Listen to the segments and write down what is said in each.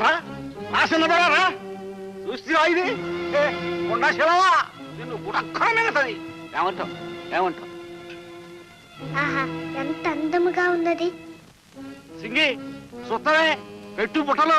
రా రా చిన్నదొర రా. చూస్తే ఇది? ఏ, కొండా శివవా నిన్ను గుడక్కన మిగతాది. ఏమంటావు ఏమంటావు? ఆహా ఎంత అందముగా ఉన్నది? సింగి సుత్తమే పెట్టు బుట్టలు.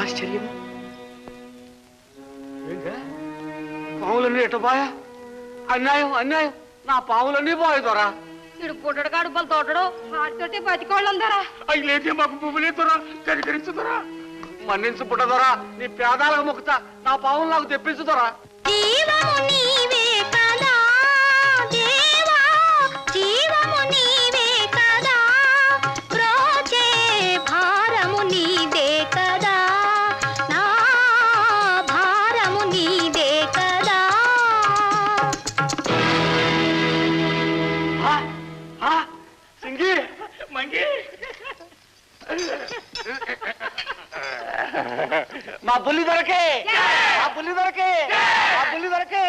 ఆశ్చర్యం ఏంటే? పావులన్నీ ఎట్ట పోయా? అన్యాయం అన్యాయం. నా పావులన్నీ పోయి దొరా. ఇడు పుట్టడు కాడు బలు తోటడు వాటితోటి బతికోళ్ళందరా. అవి లేదే మాకు పువ్వులే దొరా కనికరించు దొరా. మన్నించు పుట్ట దొరా నీ పేదాలకు మొక్కుతా నా పావులు నాకు తెప్పించు దొరా. జీవము నీవే కదా దేవా జీవము నీవే కదా. ప్రోచే భారము నీదే మా బుల్లి దొరకే. మా బుల్లి దొరకే. మా బుల్లి దొరకే.